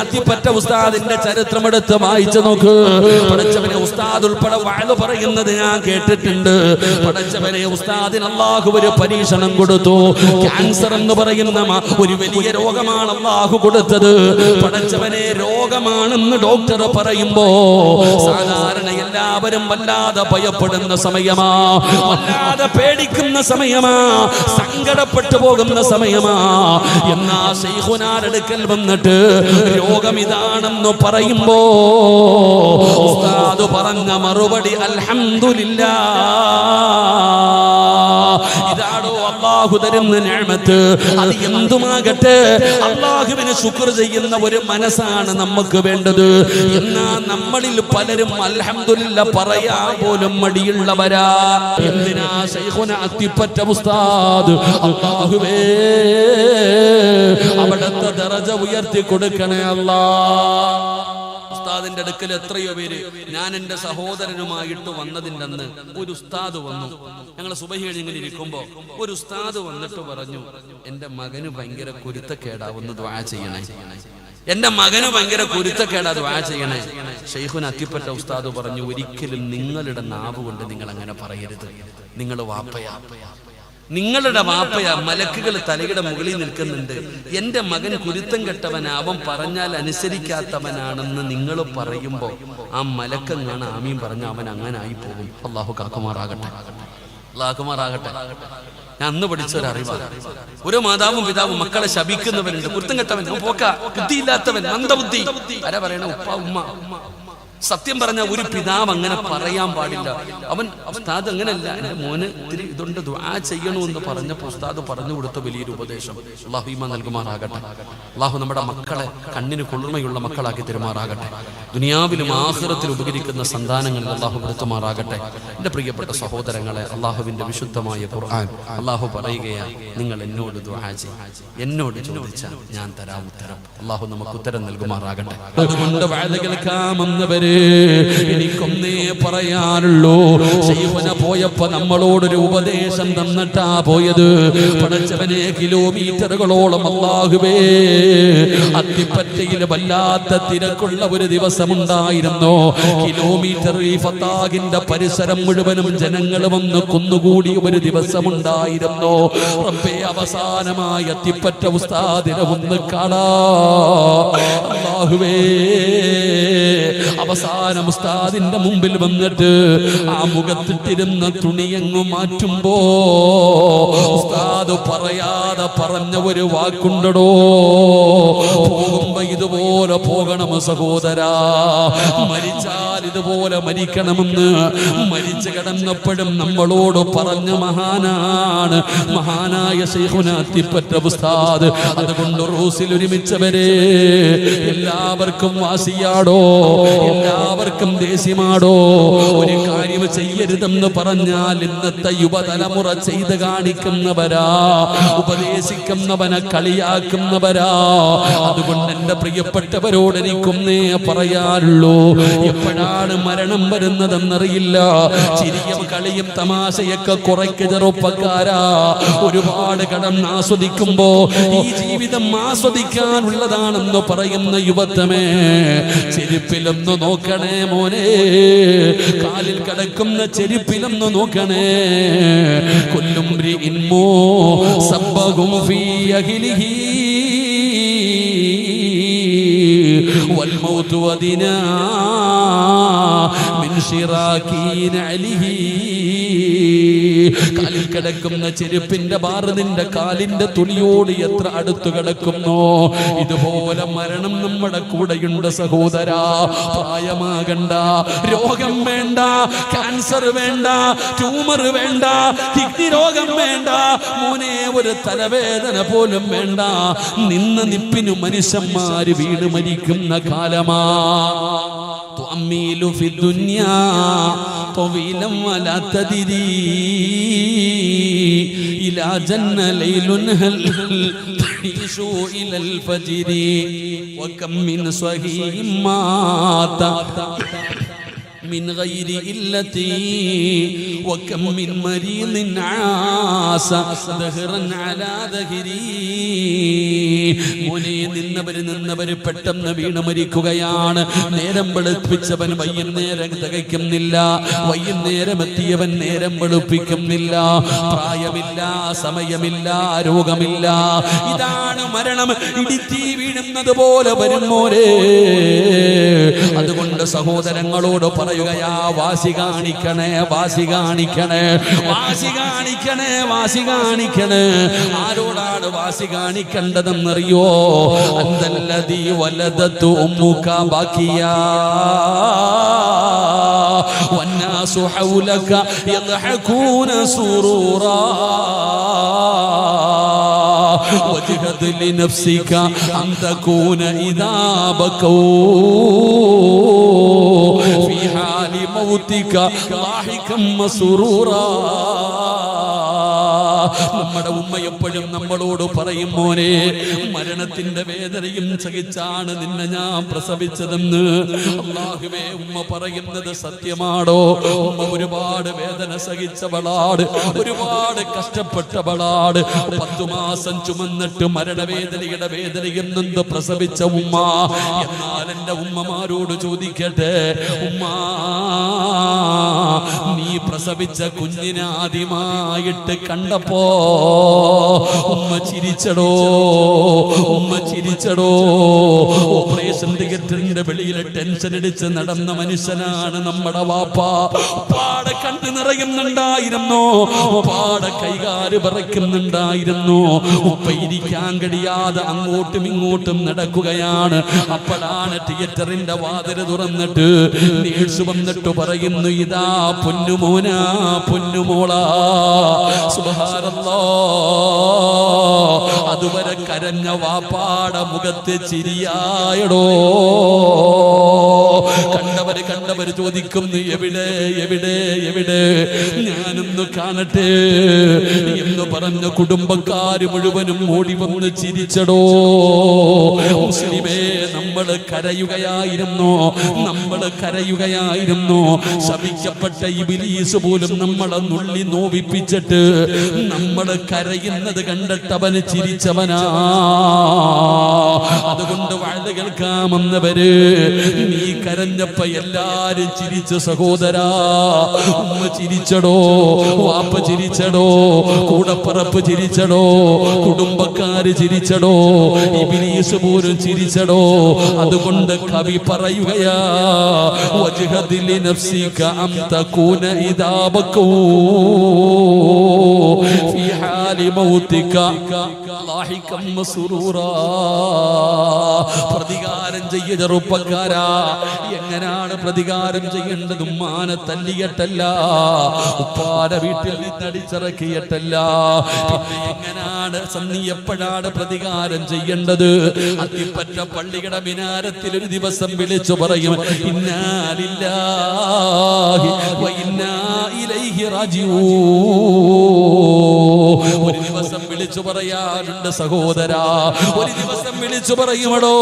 അത്തിപ്പറ്റ ഉസ്താദിന്റെ ചരിത്രം എടുത്ത് വായിച്ചു നോക്ക്. പടച്ചവനെ ഉസ്താദ് ഉൾപ്പെടെ വാഴ പറയുന്നത് ഞാൻ കേട്ടിട്ടുണ്ട്. പടച്ചവനെ ഉസ്താദിന് അള്ളാഹു ഒരു പരീക്ഷണം കൊടുത്തു. ക്യാൻസർ എന്ന് പറയുന്ന ഒരു വലിയ രോഗമാണ് അള്ളാഹു കൊടുത്തത്. പടച്ചവനെ രോഗമാണെന്ന് ഡോക്ടർ പറയുമ്പോ സാധാരണ എല്ലാവരും വല്ലാതെ ഭയപ്പെടുന്ന സമയമാ വല്ലാതെ പേടിക്കുന്ന സമയമാ സങ്കടപ്പെട്ടു പോകുന്ന സമയമാ. എന്നാ ശൈഖുനാരടുക്കൽ വന്നിട്ട് രോഗം ഇതാണെന്ന് പറയുമ്പോ ഉസ്താദ് പറഞ്ഞ മറുപടി അൽഹംദുലില്ലാ. അള്ളാഹു തരുന്ന ഞാമത്ത് അത് എന്തുമാകട്ടെ? അള്ളാഹുവിന് ശുക്ർ ചെയ്യുന്ന ഒരു മനസ്സാണ് നമുക്ക് വേണ്ടത്. എന്നാ നമ്മളിൽ പലരും അലഹമില്ല പറയാ പോലും മടിയുള്ളവരാ. എന്തിനാ ശൈഖുന അത്തിപ്പറ്റ ഉസ്താദ്? അള്ളാഹുവേ അവിടുത്തെ ദറജ ഉയർത്തി കൊടുക്കണേ അല്ലാ ഉസ്താദിന്റെ അടുക്കൽ എത്രയോ പേര് ഞാൻ എന്റെ സഹോദരനുമായിട്ട് വന്നതിന്റെ അന്ന് ഒരു ഉസ്താദ് വന്നു. ഞങ്ങൾ സുബഹി കഴിഞ്ഞ് ഇരിക്കുമ്പോൾ ഇരിക്കുമ്പോ ഒരു ഉസ്താദ് വന്നിട്ട് പറഞ്ഞു എന്റെ മകന് ഭയങ്കര കുരുത്തക്കേടാവുന്ന ദ്വാ ചെയ്യണേ. എന്റെ മകന് ഭയങ്കര കുരുത്തക്കേടാ ദ്വാ ചെയ്യണേ. ഷെയ്ഖുൻ അത്തിപ്പറ്റ ഉസ്താദ് പറഞ്ഞു ഒരിക്കലും നിങ്ങളുടെ നാവ് കൊണ്ട് നിങ്ങൾ അങ്ങനെ പറയരുത്. നിങ്ങൾ വാപ്പയാ. നിങ്ങളുടെ വാപ്പയ മലക്കുകൾ തലയുടെ മുകളിൽ നിൽക്കുന്നുണ്ട്. എന്റെ മകൻ കുരുത്തം കെട്ടവൻ അവൻ പറഞ്ഞാൽ അനുസരിക്കാത്തവനാണെന്ന് നിങ്ങൾ പറയുമ്പോ ആ മലക്കങ്ങാണ് ആമീൻ പറഞ്ഞ അവൻ അങ്ങനെ ആയി പോകും. അള്ളാഹു കാക്കുമാറാകട്ടെ. അള്ളാഹുമാറാകട്ടെ ഞാൻ അന്ന് പഠിച്ച ഒരു അറിവാണ് ഒരു മാതാവും പിതാവും മക്കളെ ശപിക്കുന്നവരുണ്ട് കുരുത്തം കെട്ടവൻ പോക്ക ബുദ്ധിയില്ലാത്തവൻ മന്ദബുദ്ധി. ആരാ പറയണ? ഉപ്പ ഉമ്മ. സത്യം പറഞ്ഞ ഒരു പിതാവ് അങ്ങനെ പറയാൻ പാടില്ല. അവൻ ഉസ്താദ് അങ്ങനല്ല. എന്റെ മോന് ഇത്തിരി ഇതുണ്ട്. ദുആ ചെയ്യണമെന്ന് പറഞ്ഞ ഉസ്താദ് പറഞ്ഞു കൊടുത്ത വലിയൊരു ഉപദേശം. അള്ളാഹു ഈമാൻ നൽകുമാറാകട്ടെ. അള്ളാഹു നമ്മുടെ മക്കളെ കണ്ണിന് കുളിർമയുള്ള മക്കളാക്കി തരുമാറാകട്ടെ. ദുനിയാവിലും ആഹ്റത്തിൽ ഉപകരിക്കുന്ന സന്താനങ്ങളിൽ അള്ളാഹു വരുത്തുമാറാകട്ടെ. എന്റെ പ്രിയപ്പെട്ട സഹോദരങ്ങളെ അള്ളാഹുവിന്റെ വിശുദ്ധമായ ഖുർആൻ അള്ളാഹു പറയുകയാണ് നിങ്ങൾ എന്നോട് ദുആ എന്നോട് ചോദിച്ചാൽ ഞാൻ തരാം ഉത്തരം. അള്ളാഹു നമുക്ക് ഉത്തരം നൽകുമാറാകട്ടെ. എനിക്കൊന്നേ പറയാനുള്ളൂ. ശൈവന പോയപ്പോ നമ്മളോടൊരു ഉപദേശം തന്നിട്ടാ പോയത്. പടച്ചവനെ കിലോമീറ്ററുകളോളം അള്ളാഹുവേ അത്തിപ്പറ്റയിൽ വല്ലാത്ത തിരക്കുള്ള ഒരു ദിവസമുണ്ടായിരുന്നു. കിലോമീറ്റർ ഈ ഫത്താഹിന്റെ പരിസരം മുഴുവനും ജനങ്ങൾ വന്ന് കുന്നുകൂടിയ ഒരു ദിവസമുണ്ടായിരുന്നു. റബ്ബേ അവസാനമായി അത്തിപ്പറ്റ ഉസ്താദിനെ ഒന്ന് കാണാ. അള്ളാഹുവേ അവസാനം ഉസ്താദിന്റെ മുമ്പിൽ വന്നിട്ട് ആ മുഖത്തിട്ടിരുന്ന തുണിയങ്ങ് മാറ്റുമ്പോ ഉസ്താദ് പറയാതെ പറഞ്ഞ ഒരു വാക്കുണ്ടടോ. പോകുമ്പോ ഇതുപോലെ പോകണം സഹോദരാ. മരിച്ചാൽ ഇതുപോലെ മരിക്കണമെന്ന് മരിച്ചു കിടന്നപ്പോഴും നമ്മളോട് പറഞ്ഞ മഹാനാണ്. മഹാനായ ഉസ്താദ്. അതുകൊണ്ട് റൂസിൽ ഒരുമിച്ചവരെ എല്ലാവർക്കും വാസിയാടോ. എല്ലാവർക്കും ദേഷ്യമാടോ. ഒരു കാര്യം ചെയ്യരുതെന്ന് പറഞ്ഞാൽ ഇന്നത്തെ യുവതലമുറ ചെയ്ത് കാണിക്കുന്നവരാ. ഉപദേശിക്കുന്നവനെ കളിയാക്കുന്നവരാ. അതുകൊണ്ട് എന്റെ പ്രിയപ്പെട്ടവരോട് എനിക്കൊന്നേ പറയാറുള്ളൂ എപ്പോഴാണ് മരണം വരുന്നതെന്നറിയില്ല. ചിരിയും കളിയും തമാശയൊക്കെ കുറയ്ക്ക് ചെറുപ്പക്കാരാ ഒരുപാട് കടം ആസ്വദിക്കുമ്പോ ഈ ജീവിതം ആസ്വദിക്കാനുള്ളതാണെന്ന് പറയുന്ന യുവത്വമേ ചെരുപ്പിലൊന്ന് നോക്കണേ മോനെ കാലിൽ കിടക്കുന്ന ചെരുപ്പിലൊന്ന് നോക്കണേ കൊല്ലും ഇൻമോ സബ്ബകും ഫീ അഖിലിഹി والموت ودنا من شراك نعله കാലിൽ കിടക്കുന്ന ചെരുപ്പിന്റെ ബാറ് നിന്റെ കാലിന്റെ തുണിയോട് എത്ര അടുത്തു കിടക്കുന്നു? ഇതുപോലെ മരണം നമ്മുടെ കൂടെയുണ്ട് സഹോദര. പ്രായമാകണ്ട രോഗം വേണ്ട ക്യാൻസർ വേണ്ട ട്യൂമർ വേണ്ട കിഡ്നി രോഗം വേണ്ട മോനെ ഒരു തലവേദന പോലും വേണ്ട. നിന്ന നിപ്പിനു മനുഷ്യന്മാര് വീട് മരിക്കുന്ന കാലമാ. تؤمل في الدنيا طويلا ولا تدري. إلى جن ليل هل تعيش إلى الفجر؟ وكم من صحيح مات. من غير إلتي وكم من مريض عاس دهرا على ظهري മോനെ നിന്നവര് നിന്നവര് പെട്ടെന്ന് വീണ് മരിക്കുകയാണ് നേരം വെളുപ്പിച്ചവൻ വൈകുന്നേരം തികയ്ക്കുന്നില്ല വൈകുന്നേരം എത്തിയവൻ നേരം വെളുപ്പിക്കുന്നില്ല പ്രായമില്ല സമയമില്ല രോഗമില്ല ഇതാണ് മരണം ഇടിത്തീ വീഴുന്നത് പോലെ വരുമോരേ അതുകൊണ്ട് സഹോദരങ്ങളോട് പറയുകയാ വാസി കാണിക്കണേ വാസി കാണിക്കണേ വാസി കാണിക്കണേ വാസി കാണിക്കണേ ആരോടാണ് വാസി കാണിക്കേണ്ടതെന്നറിയോ അന്തല്ലതി വലതത്തു ഉമ്മുക ബാക്കിയാ والناس حولك يضحكون سرورا واجهد لنفسك أن تكون إذا بكوا في حال موتك ضاحكا مسرورا നമ്മുടെ ഉമ്മ എപ്പോഴും നമ്മളോട് പറയും മോനെ മരണത്തിന്റെ വേദനയും സഹിച്ചാണ് നിന്നെ ഞാൻ പ്രസവിച്ചതെന്ന്. അള്ളാഹുവേ ഉമ്മ പറയുന്നത് സത്യമാണോ? ഉമ്മ ഒരുപാട് വേദന സഹിച്ചവളാട് ഒരുപാട് കഷ്ടപ്പെട്ടവളാട് പത്തു മാസം ചുമന്നിട്ട് മരണവേദനയുടെ വേദനയിൽ നിന്ന് പ്രസവിച്ച ഉമ്മ. എന്നാൽ എന്റെ ഉമ്മമാരോട് ചോദിക്കട്ടെ ഉമ്മ നീ പ്രസവിച്ച കുഞ്ഞിനെ ആദ്യമായിട്ട് കണ്ടപ്പോ ഉമ്മ ചിരിച്ചടോ. ഉമ്മ ചിരിച്ചടോ. ഓപ്പറേഷൻ തിയേറ്ററിന്റെ വെളിയിൽ ടെൻഷൻ അടിച്ച് നടന്ന മനുഷ്യനാണ് നമ്മുടെ വാപ്പ. പാടെ കണ്ടു നിറയുന്നുണ്ടായിരുന്നു. പാടെ കൈകാൽ പറയ്ക്കുന്നുണ്ടായിരുന്നു ഉപ്പ ഇരിക്കാൻ കഴിയാതെ അങ്ങോട്ടും ഇങ്ങോട്ടും നടക്കുകയാണ്. അപ്പോഴാണ് തിയേറ്ററിന്റെ വാതിൽ തുറന്നിട്ട് നേഴ്സ് വന്നിട്ട് പറയുന്നു ഇതാ പൊന്നുമോനാ പൊന്നുമോളാ. അതുവരെ കരഞ്ഞ വാപ്പാട മുഖത്ത് ചിരിയായടോ. കണ്ടവര് കണ്ടവര് ചോദിക്കുന്നു എവിടെ എവിടെ എവിടെ? ഞാനൊന്ന് കാണട്ടെ. എന്ന് പറഞ്ഞ കുടുംബക്കാര് മുഴുവനും ഓടി വന്ന് ചിരിച്ചടോ. മുസ്ലിമേ നമ്മൾ കരയുകയായിരുന്നു നമ്മൾ കരയുകയായിരുന്നു. ശപിക്കപ്പെട്ട ഇബിലീസ് പോലും നമ്മളെ നുള്ളി നോവിപ്പിച്ചിട്ട് നമ്മൾ കരയുന്നത് കണ്ടിട്ടവന് ചിരിച്ചവനാ. അതുകൊണ്ട് വാഴ കേൾക്കാമെന്നവര് നീ കരഞ്ഞപ്പ എല്ലാരും ചിരിച്ച സഹോദരാ ഉമ്മ ചിരിച്ചടോ വാപ്പ ചിരിച്ചടോ കൂടപ്പറപ്പ് ചിരിച്ചടോ കുടുംബക്കാര് ചിരിച്ചടോ ഇബിലീസ് പോലും ചിരിച്ചടോ. അതുകൊണ്ട് കവി പറയുകയാ നഫ്സിക അം തകൂന ഇദാബകൂ പ്രതികാരം ചെയ്യ ചെറുപ്പക്കാരാ. എങ്ങനെയാണ് പ്രതികാരം ചെയ്യേണ്ടത്? ഉമ്മാനെ തല്ലിയട്ടല്ല. ഉപ്പാടെ വീട്ടിൽ നിന്ന് നിന്നടിച്ചിറക്കിയിട്ടല്ല എങ്ങനാ എങ്ങനാണ് നീ എപ്പോഴാണ് പ്രതികാരം ചെയ്യേണ്ടത്. അത്തിപ്പറ്റ പള്ളിയുടെ മിനാരത്തിൽ ഒരു ദിവസം വിളിച്ചു പറയും ഇന്നാലില്ലാഹി വ ഇന്നാ ഇലൈഹി ഒരു ദിവസം വിളിച്ചു പറയാറുണ്ട് സഹോദരാ. ഒരു ദിവസം വിളിച്ചു പറയുമടോ?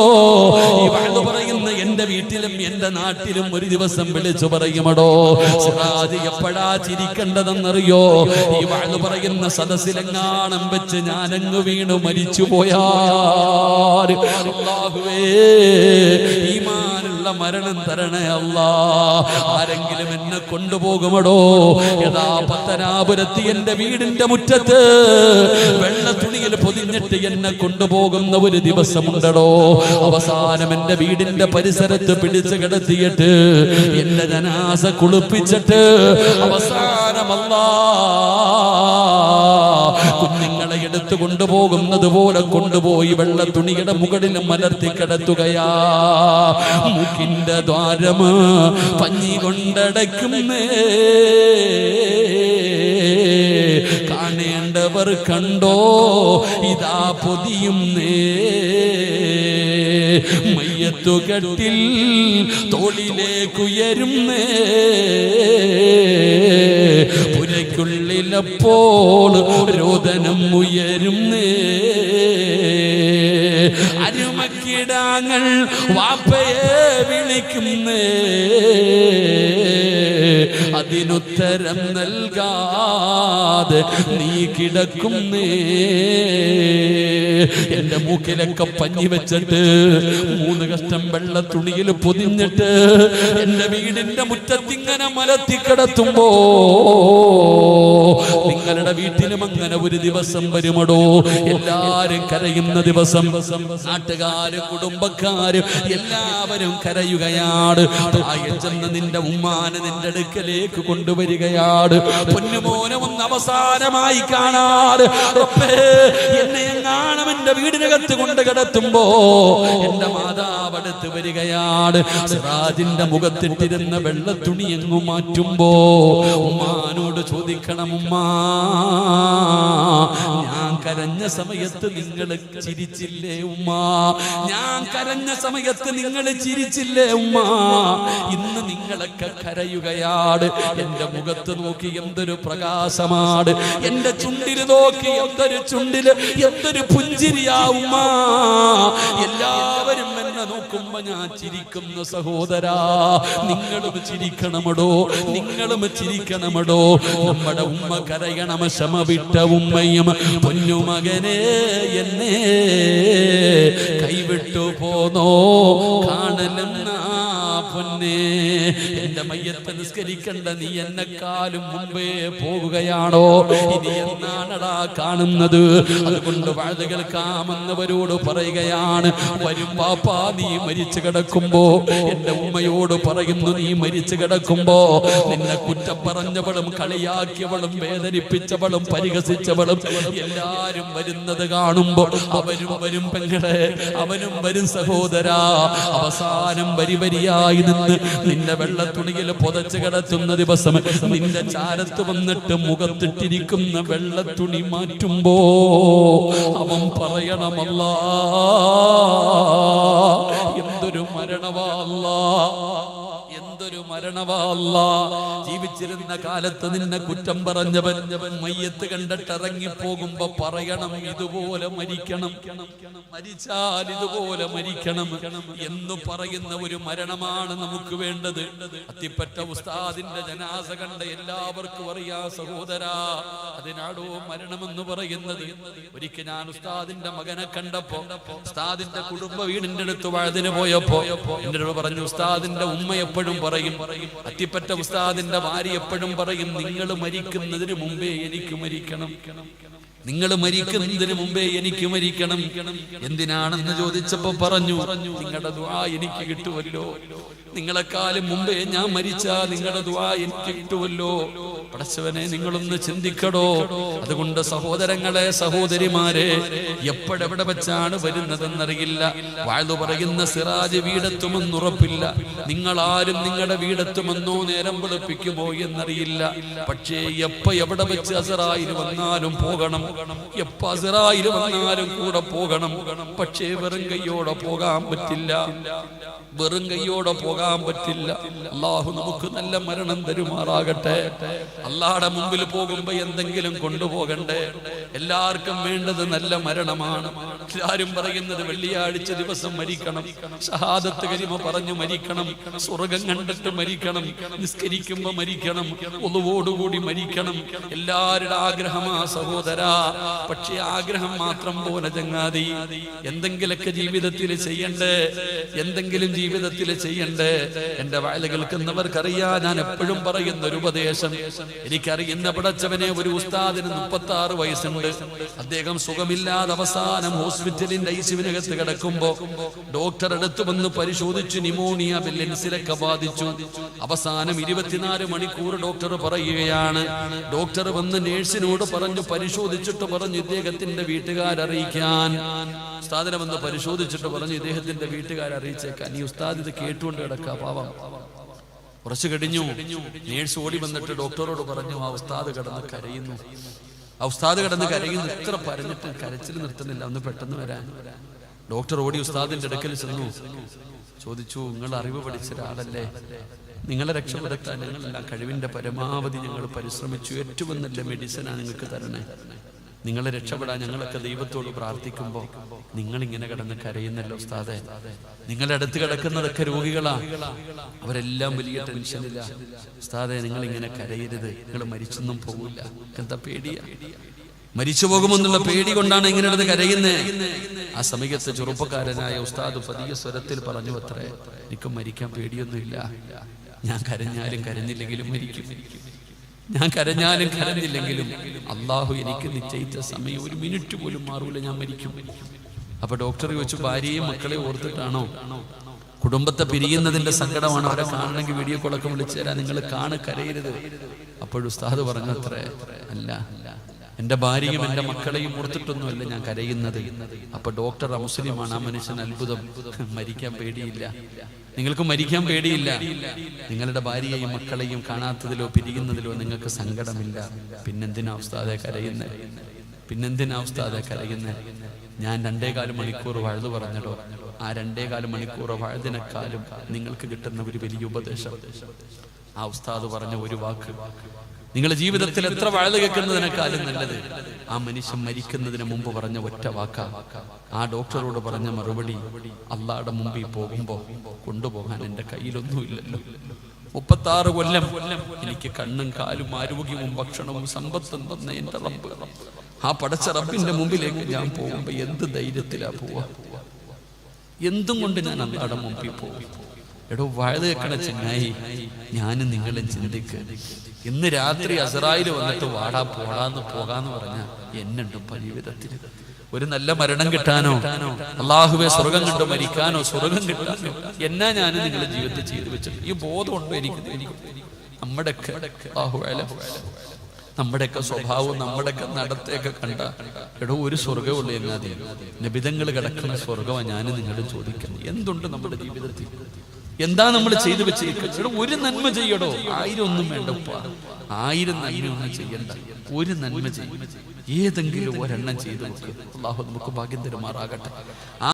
പറയുന്ന എന്റെ വീട്ടിലും എന്റെ നാട്ടിലും ഒരു ദിവസം വിളിച്ചു പറയുമടോ സിറാജ് എപ്പോഴാ ചിരിക്കേണ്ടതെന്നറിയോ? ഈ വാഴ്ന്നു പറയുന്ന സദസ്സിലെങ്ങാണം വെച്ച് ഞാനങ്ങ് വീണു മരിച്ചു പോയാൽ അല്ലാഹുവേ ഈമാനുള്ള മരണം തരണേ അല്ല. ആരെങ്കിലും എന്നെ കൊണ്ടുപോകുമടോ? യഥാ പത്തനാപുരത്തി എന്റെ വീടിന്റെ മുറ്റത്ത് വെള്ള തുണിയിൽ പൊതിഞ്ഞിട്ട് എന്നെ കൊണ്ടുപോകുന്ന ഒരു ദിവസമുണ്ടടോ. അവസാനം എന്റെ വീടിന്റെ പരിസരത്ത് പിടിച്ചു കിടത്തിയിട്ട് എന്റെ ജനാസ കുളിപ്പിച്ചിട്ട് അവസാനമല്ലാ കുഞ്ഞുങ്ങളെ കൊണ്ടുപോകുന്നത് പോലെ കൊണ്ടുപോയി വെള്ള തുണിയുടെ മുകളിൽ മലർത്തി കിടത്തുകയാ. മുഖിന്റെ ദ്വാരം പഞ്ഞി കൊണ്ടടയ്ക്കുന്നേ. കാണേണ്ടവർ കണ്ടോ? ഇതാ പൊതിയുന്നേ. മയ്യത്തുകട്ടിൽ തോളിലേക്കുയരുന്നേ പുരയ്ക്കുള്ളിലപ്പോൾ രോദനം ഉയരുന്നേ. അരുമയ്ക്ക് വാപ്പയെ വിളിക്കുന്നേ. അതിനുത്തരം നൽകാതെ നീ കിടക്കുന്നേ. എന്റെ മൂക്കിലൊക്കെ പഞ്ഞി വെച്ചിട്ട് മൂന്ന് കഷ്ടം വെള്ള തുണിയിൽ പൊതിഞ്ഞിട്ട് എന്റെ വീടിന്റെ മുറ്റത്തിങ്ങനെ മലത്തി കിടത്തുമ്പോ നിങ്ങളുടെ വീട്ടിലും അങ്ങനെ ഒരു ദിവസം വരുമടോ? എല്ലാരും കരയുന്ന ദിവസം. നാട്ടുകാര് കുടുംബക്കാര് എല്ലാവരും കരയുകയാണ്. ചെന്ന് നിന്റെ ഉമ്മാനെ നിന്റെ അടുക്കലേക്ക് കൊണ്ടുവരികയാണ്. പൊന്നുമോനെ ഒന്ന് അവസാനമായി കാണാറ് എന്നെ എങ്ങാണം എന്റെ വീടിനകത്ത് കൊണ്ട് കിടത്തുമ്പോ എന്റെ മാതാവ് അടുത്ത് വരികയാണ്. സിറാജിന്റെ മുഖത്തിട്ടിരുന്ന വെള്ള തുണി എങ്ങു മാറ്റുമ്പോ ഉമ്മാനോട് ചോദിക്കണം ഉമ്മാ കരഞ്ഞ സമയത്ത് നിങ്ങൾ ചിരിച്ചില്ലേ ഉമ്മ? ഞാൻ കരഞ്ഞ സമയത്ത് നിങ്ങൾ ചിരിച്ചില്ലേ ഉമ്മ? ഇന്ന് നിങ്ങളൊക്കെ കരയുകയാണ്. എന്റെ മുഖത്ത് നോക്കി എന്തൊരു പ്രകാശമാണ്. എന്റെ ചുണ്ടിൽ നോക്കി എന്തൊരു ചുണ്ടിൽ എന്തൊരു പുഞ്ചിരിയാ ഉമ്മ? എല്ലാവരും എന്നെ നോക്കുമ്പോ ഞാൻ ചിരിക്കുന്ന സഹോദരാ. നിങ്ങളും ചിരിക്കണമടോ? നിങ്ങളും ചിരിക്കണമടോ? നമ്മുടെ ഉമ്മ കരയണം ശമവിട്ട ഉമ്മയും പൊന്നുമകനെ എന്നെ കൈവിട്ടു പോന്നോ? കാണലെന്നാ പൊന്നെ എന്റെ മയ്യത്ത് നിസ്കരിക്കണ്ട നീ എന്നെക്കാളും മുമ്പേ പോകുകയാണോ ഇനി എന്നാണടാ കാണുന്നത്? അതുകൊണ്ട് വാഴ കേൾക്കാമെന്നവരോട് പറയുകയാണ് വരും പാപ്പാ നീ മരിച്ചു കിടക്കുമ്പോ എന്റെ ഉമ്മയോട് പറയുന്നു നീ മരിച്ചു കിടക്കുമ്പോ നിന്നെ കുറ്റം പറഞ്ഞവളും കളിയാക്കിയവളും വേദനിപ്പിച്ചവളും പരിഹസിച്ചവളും എല്ലാരും വരുന്നത് കാണുമ്പോ അവരും വരും പെങ്ങളെ അവനും വരും സഹോദരാ അവസാനം വരി വരിയായി നിന്ന് നിന്റെ വെള്ളത്തുണിയിൽ പുതച്ച് കിടത്തുന്ന ദിവസം നിന്റെ ചാരത്ത് വന്നിട്ട് മുഖത്തിട്ടിരിക്കുന്ന വെള്ളത്തുണി മാറ്റുമ്പോ അവൻ പറയണമല്ല എന്തൊരു മരണമല്ല. എന്തൊരു മരണമല്ല ജീവിച്ചിരുന്ന കാലത്ത് നിന്നെ കുറ്റം പറഞ്ഞവൻ മയ്യത്ത് കണ്ടിട്ട് ഇറങ്ങി പോകുമ്പോ പറയണം ഇതുപോലെ മരിക്കണം. മരിച്ചാൽ ഇതുപോലെ മരിക്കണം. എന്ന് പറയുന്ന ഒരു മരണമാണ് നമുക്ക് വേണ്ടത്. അത്തിപ്പറ്റ ഉസ്താദിന്റെ ജനാസ കണ്ട എല്ലാവർക്കും അറിയാ സഹോദരാ. അതിനാടോ മരണമെന്ന് പറയുന്നത്? ഒരിക്കൽ ഞാൻ ഉസ്താദിന്റെ മകനെ കണ്ടപ്പോ ഉസ്താദിന്റെ കുടുംബ വീടിന്റെ അടുത്ത് വഴുതിന് പോയപ്പോ എന്നോട് പറഞ്ഞു ഉസ്താദിന്റെ ഉമ്മ എപ്പോഴും അത്തിപ്പറ്റ ഉസ്താദിന്റെ ഭാര്യ എപ്പോഴും പറയും നിങ്ങൾ മരിക്കുന്നതിന് മുമ്പേ എനിക്ക് മരിക്കണം. നിങ്ങൾ മരിക്കുന്നതിന് മുമ്പേ എനിക്ക് മരിക്കണം. എന്തിനാണെന്ന് ചോദിച്ചപ്പോ പറഞ്ഞു നിങ്ങളുടെ ദ്വാ എനിക്ക് കിട്ടുമല്ലോ നിങ്ങളെക്കാളും മുമ്പേ ഞാൻ മരിച്ചാ നിങ്ങളുടെ ദ്വാ എനിക്ക് കിട്ടുമല്ലോ പടച്ചവനെ നിങ്ങളൊന്ന് ചിന്തിക്കടോ. അതുകൊണ്ട് സഹോദരങ്ങളെ സഹോദരിമാരെ എപ്പോഴെവിടെ വെച്ചാണ് വരുന്നതെന്നറിയില്ല. വാഴ്ന്നു പറയുന്ന സിറാജ് വീടെത്തുമെന്ന് ഉറപ്പില്ല. നിങ്ങൾ ആരും നിങ്ങളുടെ വീടെത്തുമെന്നോ നേരം വെളുപ്പിക്കുമോ എന്നറിയില്ല. പക്ഷേ എപ്പ എവിടെ വെച്ച് അസറായിൽ വന്നാലും പോകണം. എപ്പ അസറായിൽ വന്നാലും കൂടെ പോകണം. പക്ഷേ വെറും കൈയോടെ പോകാൻ പറ്റില്ല. വെറും കൈയോടെ പോകാൻ പറ്റില്ല. അള്ളാഹു നമുക്ക് നല്ല മരണം തരുമാറാകട്ടെ. അള്ളാഹുടെ മുമ്പിൽ പോകുമ്പോ എന്തെങ്കിലും കൊണ്ടുപോകണ്ടേ? എല്ലാവർക്കും വേണ്ടത് നല്ല മരണമാണ്. എല്ലാരും പറയുന്നത് വെള്ളിയാഴ്ച ദിവസം മരിക്കണം. ഷഹാദത്ത് കരിമ പറഞ്ഞു മരിക്കണം. സ്വർഗം കണ്ടിട്ട് മരിക്കണം. നിസ്കരിക്കുമ്പോ മരിക്കണം. ഒതുവോടുകൂടി മരിക്കണം. എല്ലാവരുടെ ആഗ്രഹമാ സഹോദരാ. പക്ഷെ ആഗ്രഹം മാത്രം പോലെ ചങ്ങാതി. എന്തെങ്കിലൊക്കെ ജീവിതത്തിൽ ചെയ്യണ്ടേ? എന്തെങ്കിലും ജീവിതത്തിൽ ചെയ്യണ്ടേ? എന്റെ വായല കേൾക്കുന്നവർക്കറിയാ ഞാൻ എപ്പോഴും പറയുന്ന ഒരു ഉപദേശം. എനിക്കറിയുന്ന പടച്ചവനെ ഒരു ഉസ്താദിന് മുപ്പത്തി ആറ് വയസ്സുണ്ട്. അദ്ദേഹം സുഖമില്ലാതെ അവസാനം ഹോസ്പിറ്റലിന്റെ ഐസിവിനകത്ത് കിടക്കുമ്പോ ഡോക്ടർ അടുത്ത് വന്ന് പരിശോധിച്ചു നിമോണിയ ബില്ലൻസിലൊക്കെ ബാധിച്ചു. അവസാനം ഇരുപത്തിനാല് മണിക്കൂർ ഡോക്ടർ പറയുകയാണ്. ഡോക്ടർ വന്ന് നേഴ്സിനോട് പറഞ്ഞു പരിശോധിച്ചിട്ട് പറഞ്ഞു ഇദ്ദേഹത്തിന്റെ വീട്ടുകാരറിയിക്കാൻ ഉസ്താദിനെ വന്ന് പരിശോധിച്ചിട്ട് പറഞ്ഞു ഇദ്ദേഹത്തിന്റെ വീട്ടുകാരറിയിച്ചേക്കാൻ ഈ ഉസ്താദ് ഇത് കേട്ടുകൊണ്ട് കിടക്കുക പാവം. കുറച്ച് കഴിഞ്ഞു. നേഴ്സ് ഓടി വന്നിട്ട് ഡോക്ടറോട് പറഞ്ഞു ആ ഉസ്താദ് കിടന്ന് കരയുന്നു. ഉസ്താദ് കിടന്ന് കരയുന്നു. ഇത്ര പറഞ്ഞിട്ട് കരച്ചിൽ നിർത്തുന്നില്ല. ഒന്ന് പെട്ടെന്ന് വരാൻ. ഡോക്ടർ ഓടി ഉസ്താദിന്റെ അടുക്കൽ ചെന്നു. ചോദിച്ചു നിങ്ങൾ അറിവ് പഠിച്ച ഒരാളല്ലേ? നിങ്ങളെ രക്ഷപ്പെടുത്താൻ ഞങ്ങളെല്ലാം കഴിവിന്റെ പരമാവധി ഞങ്ങൾ പരിശ്രമിച്ചു. ഏറ്റവും നല്ല മെഡിസിനാണ് നിങ്ങൾക്ക് തരണേ. നിങ്ങളെ രക്ഷപ്പെടാൻ ഞങ്ങളൊക്കെ ദൈവത്തോട് പ്രാർത്ഥിക്കുമ്പോൾ നിങ്ങൾ ഇങ്ങനെ കിടന്ന് കരയുന്നല്ലോ ഉസ്താദെ. നിങ്ങളുടെ അടുത്ത് കിടക്കുന്നതൊക്കെ രോഗികളാ. അവരെല്ലാം വലിയ ടെൻഷനില്ല ഉസ്താദെ നിങ്ങൾ ഇങ്ങനെ കരയരുത്. നിങ്ങൾ മരിച്ചൊന്നും പോകില്ല എന്താ പേടിയാ? മരിച്ചു പോകുമെന്നുള്ള പേടി കൊണ്ടാണ് ഇങ്ങനെ കിടന്ന് കരയുന്നേ. ആ സമയത്ത് ചെറുപ്പക്കാരനായ ഉസ്താദ് പതിയ സ്വരത്തിൽ പറഞ്ഞു അത്രേ എനിക്ക് മരിക്കാൻ പേടിയൊന്നുമില്ല. ഞാൻ കരഞ്ഞാലും കരഞ്ഞില്ലെങ്കിലും മരിക്കും. ഞാൻ കരഞ്ഞാലും കരഞ്ഞില്ലെങ്കിലും അള്ളാഹു എനിക്ക് നിശ്ചയിച്ച സമയം ഒരു മിനിറ്റ് പോലും മാറൂല ഞാൻ മരിക്കും. അപ്പൊ ഡോക്ടർ ചോദിച്ചു ഭാര്യയും മക്കളെ ഓർത്തിട്ടാണോ? കുടുംബത്തെ പിരിയുന്നതിന്റെ സങ്കടമാണ് അവരെ കാണണമെങ്കിൽ വീഡിയോ കോളൊക്കെ വിളിച്ചു തരാൻ നിങ്ങൾ കാണ് കരയരുത്. അപ്പോഴും ഉസ്താദ് പറഞ്ഞു അത്രേ അല്ല എന്റെ ഭാര്യയും എന്റെ മക്കളെയും ഓർത്തിട്ടൊന്നുമല്ല ഞാൻ കരയുന്നത്. അപ്പൊ ഡോക്ടർ മുസ്ലിമാണ് ആ മനുഷ്യൻ അത്ഭുതം. മരിക്കാൻ പേടിയില്ല. നിങ്ങൾക്ക് മരിക്കാൻ പേടിയില്ല. നിങ്ങളുടെ ഭാര്യയെയും മക്കളെയും കാണാത്തതിലോ പിരിയുന്നതിലോ നിങ്ങൾക്ക് സങ്കടമില്ല. പിന്നെന്തിനാ ഉസ്താദെ കരയുന്നത് പിന്നെന്തിനാ ഉസ്താദെ കരയുന്നത് ഞാൻ രണ്ടേകാൽ മണിക്കൂർ വഴുതു പറഞ്ഞല്ലോ. ആ രണ്ടേകാൽ മണിക്കൂർ വഴുതിനെക്കാളും നിങ്ങൾക്ക് കിട്ടുന്ന ഒരു വലിയ ഉപദേശം. ആ ഉസ്താദ് പറഞ്ഞ ഒരു വാക്ക്. നിങ്ങളുടെ ജീവിതത്തിൽ എത്ര വഴുത് കേൾക്കുന്നതിനേക്കാളും നല്ലത്. ആ മനുഷ്യൻ മരിക്കുന്നതിന് മുമ്പ് പറഞ്ഞ ഒറ്റ വാക്ക. ആ ഡോക്ടറോട് പറഞ്ഞ മറുപടി അള്ളാടെ മുമ്പിൽ പോകുമ്പോ കൊണ്ടുപോകാൻ എന്റെ കയ്യിലൊന്നുമില്ലല്ലോ. മുപ്പത്താറ് കൊല്ലം എനിക്ക് കണ്ണും കാലും ആരോഗ്യവും ഭക്ഷണവും സമ്പത്തും തന്ന എന്റെ റബ്ബ്. ആ പടച്ച റബ്ബിന്റെ മുമ്പിലേക്ക് ഞാൻ പോകുമ്പോ എന്ത് ധൈര്യത്തിലാ പോവാ? എന്തും കൊണ്ട് ഞാൻ അള്ളാടെ മുമ്പിൽ പോകും. എടോ വാഴ വെക്കണ ചെങ്ങായി ഞാനും നിങ്ങളും ചിന്തിക്ക്. ഇന്ന് രാത്രി അസറായിൽ വന്നിട്ട് വാടാ പോടാന്ന് പോകാന്ന് പറഞ്ഞ എന്നുണ്ട് പരിവിധത്തിൽ ഒരു നല്ല മരണം കിട്ടാനോ? അള്ളാഹുവെ സ്വർഗം കണ്ടു മരിക്കാനോ? സ്വർഗം കിട്ടാനോ? എന്നാ ഞാൻ നിങ്ങളുടെ ജീവിതത്തിൽ ചെയ്തു വെച്ചത്? ഈ ബോധമുണ്ടോ എനിക്ക്? അലം. നമ്മുടെയൊക്കെ സ്വഭാവവും നമ്മുടെയൊക്കെ നടത്തെയൊക്കെ കണ്ട എടോ ഒരു സ്വർഗമുള്ളൂ എന്നാതെ നബിതങ്ങൾ കിടക്കുന്ന സ്വർഗമാണ് ഞാൻ നിങ്ങളും ചോദിക്കുന്നത്. എന്തുണ്ട് നമ്മുടെ ജീവിതത്തിൽ? എന്താ നമ്മൾ ചെയ്തു വെച്ചിരിക്കുന്നത്? ഒരു നന്മ ചെയ്യടോ? ആയിരം ഒന്നും വേണ്ട ഉപ്പ. ആയിരം നന്മയൊന്നും ചെയ്യണ്ട. ഒരു നന്മ ചെയ്യും. ഏതെങ്കിലും ഒരെണ്ണം ചെയ്തു നോക്കുക അള്ളാഹു നമുക്ക് ഭാഗ്യം തരുമാറാകട്ടെ.